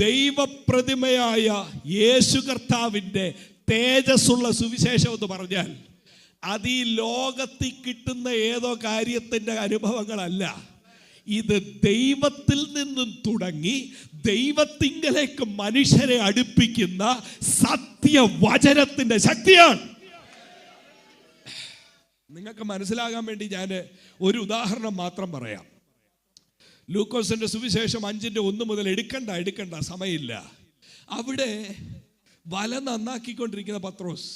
ദൈവപ്രതിമയായ യേശു കർത്താവിന്റെ തേജസ്സുള്ള സുവിശേഷം എന്ന് പറഞ്ഞാൽ അത് ഈ ലോകത്തിൽ കിട്ടുന്ന ഏതോ കാര്യത്തിന്റെ അനുഭവങ്ങളല്ല. ഇത് ദൈവത്തിൽ നിന്നും തുടങ്ങി ദൈവത്തിങ്കലേക്ക് മനുഷ്യരെ അടുപ്പിക്കുന്ന സത്യവചനത്തിന്റെ ശക്തിയാണ്. നിങ്ങൾക്ക് മനസ്സിലാകാൻ വേണ്ടി ഞാൻ ഒരു ഉദാഹരണം മാത്രം പറയാം. ലൂക്കോസിന്റെ സുവിശേഷം അഞ്ചിന്റെ ഒന്ന് മുതൽ എടുക്കണ്ട എടുക്കണ്ട സമയമില്ല. അവിടെ വല നന്നാക്കിക്കൊണ്ടിരിക്കുന്ന പത്രോസ്.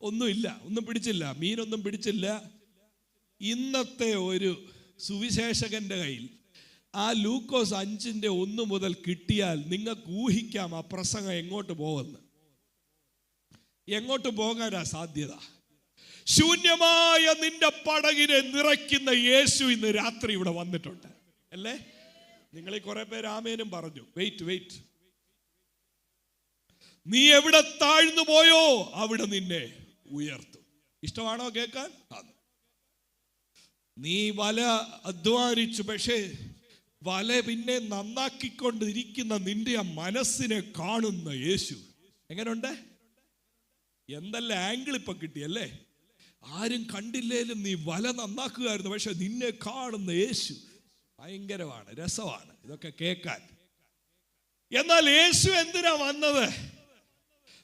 ഒന്നുമില്ല ഒന്നും പിടിച്ചില്ല മീനൊന്നും പിടിച്ചില്ല. ഇന്നത്തെ ഒരു സുവിശേഷകന്റെ കയ്യിൽ ആ ലൂക്കോസ് അഞ്ചിന്റെ ഒന്ന് മുതൽ കിട്ടിയാൽ നിങ്ങൾക്ക് ഊഹിക്കാം ആ പ്രസംഗം എങ്ങോട്ട് പോകുമെന്ന് എങ്ങോട്ട് പോകാനാ സാധ്യത? ശൂന്യമായ നിന്റെ പടകിനെ നിറയ്ക്കുന്ന യേശു ഇന്ന് രാത്രി ഇവിടെ വന്നിട്ടുണ്ട്. അല്ലേ? നിങ്ങൾ ഈ കുറെ പേര് ആമേനും പറഞ്ഞു. വെയിറ്റ് വെയിറ്റ് നീ എവിടെ താഴ്ന്നു പോയോ? അവിടെ നിന്നെ ഉയർത്തും. ഇഷ്ടമാണോ കേൾക്കാൻ? നീ വല അധ്വാനിച്ചു പക്ഷേ വല പിന്നെ നന്നാക്കിക്കൊണ്ടിരിക്കുന്ന നിന്റെ ആ മനസ്സിനെ കാണുന്ന യേശു. എങ്ങനെയുണ്ട് എന്തല്ല ആംഗിൾ ഇപ്പൊ കിട്ടിയല്ലേ ആരും കണ്ടില്ലേലും നീ വല നന്നാക്കുകയായിരുന്നു പക്ഷെ നിന്നെ കാണുന്ന യേശു. ഭയങ്കരമാണ് രസമാണ് ഇതൊക്കെ കേൾക്കാൻ. എന്നാൽ യേശു എന്തിനാ വന്നത്?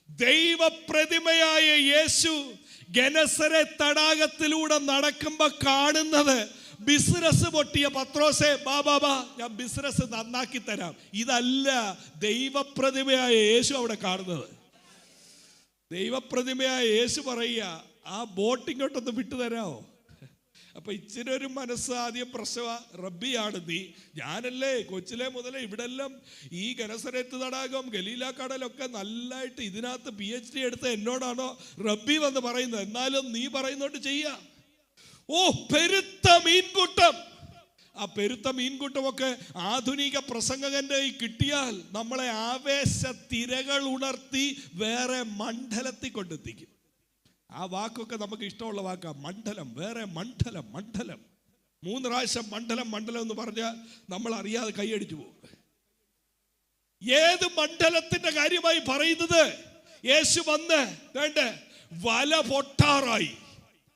ദൈവപ്രതിമയായ യേശു ഗനസരെ തടാകത്തിലൂടെ നടക്കുമ്പോ കാണുന്നത് ബിസിനസ് പൊട്ടിയ പത്രോസെ ബാ ഞാൻ ബിസിനസ് നന്നാക്കി തരാം. ഇതല്ല ദൈവപ്രതിമയായ യേശു അവിടെ കാണുന്നത്. ദൈവപ്രതിമയായ യേശു പറയുക ആ ബോട്ട് ഇങ്ങോട്ടൊന്ന് വിട്ടുതരാമോ? അപ്പൊ ഇച്ചിരി ഒരു മനസ്സ് ആദ്യം പ്രസവ റബ്ബിയാണ് നീ ഞാനല്ലേ കൊച്ചിലെ മുതലേ ഇവിടെല്ലാം ഈ ഗനസരത്ത് തടാകം ഗലീല കടലൊക്കെ നല്ലതായിട്ട് ഇതിനകത്ത് പി എച്ച് ഡി എടുത്ത എന്നോടാണോ റബ്ബി വന്ന് പറയുന്നത്? എന്നാലും നീ പറയുന്നോണ്ട് ചെയ്യാം. ഓ പെരുത്ത മീൻകൂട്ടം. ആ പെരുത്ത മീൻകൂട്ടമൊക്കെ ആധുനിക പ്രസംഗകന്റെ കിട്ടിയാൽ നമ്മളെ ആവേശ തിരകൾ ഉണർത്തി വേറെ മണ്ഡലത്തിൽ കൊണ്ടെത്തിക്കും. ആ വാക്കൊക്കെ നമുക്ക് ഇഷ്ടമുള്ള വാക്കാ. മണ്ഡലം വേറെ മണ്ഡലം മണ്ഡലം. മൂന്ന് പ്രാവശ്യം മണ്ഡലം മണ്ഡലം എന്ന് പറഞ്ഞാൽ നമ്മൾ അറിയാതെ കൈയടിച്ചു പോകും. ഏത് മണ്ഡലത്തിന്റെ കാര്യമായി പറയുന്നത്? യേശു വന്ന് വേണ്ട വല പൊട്ടാറായി.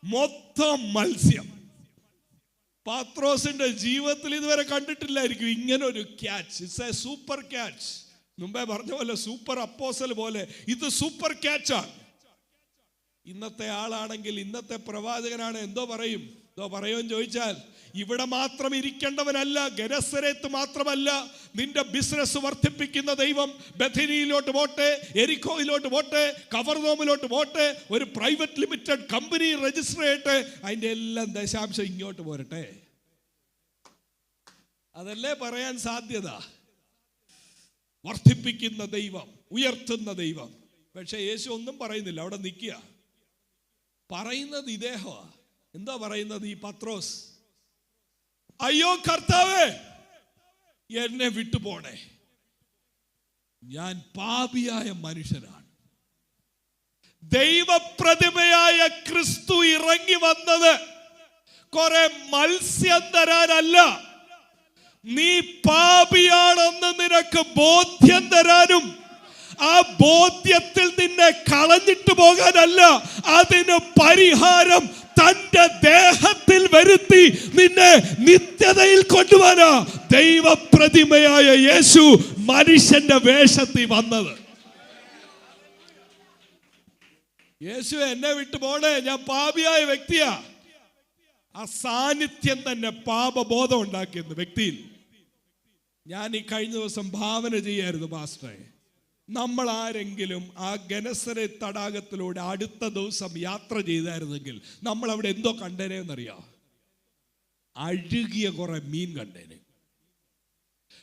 മൊത്തം മത്സ്യം. പാത്രോസിന്റെ ജീവിതത്തിൽ ഇതുവരെ കണ്ടിട്ടില്ലായിരിക്കും. ഇങ്ങനെ ഒരു catch it's a super catch മുമ്പേ പറഞ്ഞ പോലെ സൂപ്പർ അപ്പോസൽ പോലെ. ഇത് സൂപ്പർ ക്യാച്ചാണ് ഇന്നത്തെ ആളാണെങ്കിൽ ഇന്നത്തെ പ്രവാചകനാണ് എന്തോ പറയും. എന്തോ പറയുമെന്ന് ചോദിച്ചാൽ ഇവിടെ മാത്രം ഇരിക്കേണ്ടവനല്ല ഗനസരത്ത് മാത്രമല്ല നിന്റെ ബിസിനസ് വർദ്ധിപ്പിക്കുന്ന ദൈവം ബഥനിയിലോട്ട് പോട്ടെ എരിക്കോയിലോട്ട് പോട്ടെ കവർദോമിലോട്ട് പോട്ടെ ഒരു പ്രൈവറ്റ് ലിമിറ്റഡ് കമ്പനി രജിസ്റ്റർ ചെയ്യട്ടെ അതിന്റെ എല്ലാം ദശാംശം ഇങ്ങോട്ട് പോരട്ടെ. അതല്ലേ പറയാൻ സാധ്യത? വർദ്ധിപ്പിക്കുന്ന ദൈവം ഉയർത്തുന്ന ദൈവം. പക്ഷേ യേശു ഒന്നും പറയുന്നില്ല അവിടെ നിൽക്കുക. പറയുന്നത് ഇദ്ദേഹമാ എന്താ പറയുന്നത് ഈ പത്രോസ്? അയ്യോ കർത്താവേ എന്നെ വിട്ടുപോണേ ഞാൻ പാപിയായ മനുഷ്യനാണ്. ദൈവപ്രതിമയായ ക്രിസ്തു ഇറങ്ങി വന്നത് കുറെ മത്സ്യം തരാനല്ല നീ പാപിയാണെന്ന് നിനക്ക് ബോധ്യം തരാനും ആ ബോധ്യത്തിൽ നിന്നെ കളഞ്ഞിട്ട് പോകാനല്ല അതിന് പരിഹാരം തന്റെ ദേഹത്തിൽ വരുത്തി നിന്നെ നിത്യതയിൽ കൊണ്ടുവരാ ദൈവപ്രതിമയായ യേശു മനുഷ്യന്റെ വേഷത്തിൽ വന്നത്. യേശു എന്നെ വിട്ടു പോണേ ഞാൻ പാപിയായ വ്യക്തിയാ. ആ സാന്നിധ്യം തന്നെ പാപബോധം ഉണ്ടാക്കിയെന്ന് വ്യക്തിയിൽ. ഞാൻ ഈ കഴിഞ്ഞ ദിവസം ഭാവന ചെയ്യായിരുന്നു പാസ്റ്ററെ. നമ്മൾ ആരെങ്കിലും ആ ഗനസരെ തടാകത്തിലൂടെ അടുത്ത ദിവസം യാത്ര ചെയ്തായിരുന്നെങ്കിൽ നമ്മൾ അവിടെ എന്തോ കണ്ടേനെ എന്നറിയാം അഴുകിയ കുറെ മീൻ കണ്ടേനെ.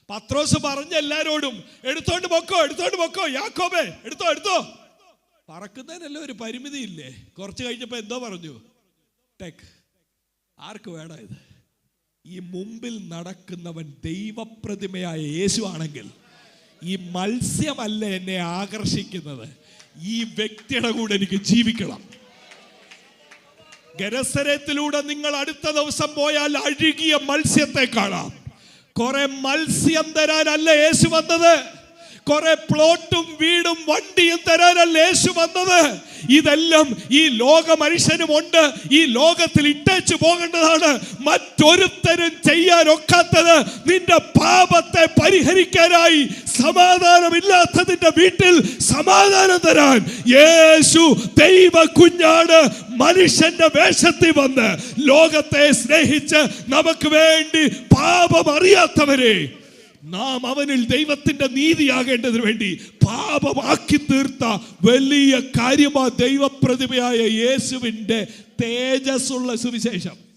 പത്രോസ് പറഞ്ഞ എല്ലാരോടും എടുത്തോണ്ട് പൊക്കോ എടുത്തോണ്ട് പൊക്കോ യാക്കോബേ എടുത്തോ എടുത്തോ. പറക്കുന്നതിനെല്ലാം ഒരു പരിമിതി ഇല്ലേ കുറച്ച് കഴിഞ്ഞപ്പോ എന്തോ പറഞ്ഞു. ടെക് ആർക്ക് വേണം ഇത്? ഈ മുമ്പിൽ നടക്കുന്നവൻ ദൈവപ്രതിമയായ യേശു ആണെങ്കിൽ ഈ മത്സ്യമല്ല എന്നെ ആകർഷിക്കുന്നത്. ഈ വ്യക്തിയുടെ കൂടെ എനിക്ക് ജീവിക്കണം. ഗരസരത്തിലൂടെ നിങ്ങൾ അടുത്ത ദിവസം പോയാൽ അഴുകിയ മത്സ്യത്തെ കാണാം. കുറെ മത്സ്യം തരാനല്ല യേശു വന്നത്. കുറെ പ്ലോട്ടും വീടും വണ്ടിയും തരാനല്ല യേശു വന്നത്. ഇതെല്ലാം ഈ ലോക മനുഷ്യനുമുണ്ട് ഈ ലോകത്തിൽ ഇട്ടേച്ചു പോകേണ്ടതാണ്. മറ്റൊരുത്തരും ചെയ്യാൻ ഒക്കാത്തത് നിന്റെ പാപത്തെ പരിഹരിക്കാനായി സമാധാനമില്ലാത്തതിന്റെ വീട്ടിൽ സമാധാനം തരാൻ. യേശു ദൈവ കുഞ്ഞാണ് മനുഷ്യന്റെ വേഷത്തിൽ വന്ന് ലോകത്തെ സ്നേഹിച്ച് നമുക്ക് വേണ്ടി പാപം അറിയാത്തവരെ നാം അവനിൽ ദൈവത്തിന്റെ നീതിയാകേണ്ടതിന് വേണ്ടി പാപമാക്കി തീർത്ത വലിയ കാര്യമാ ദൈവപ്രതിഭയായ യേശുവിന്റെ തേജസ്സുള്ള സുവിശേഷം.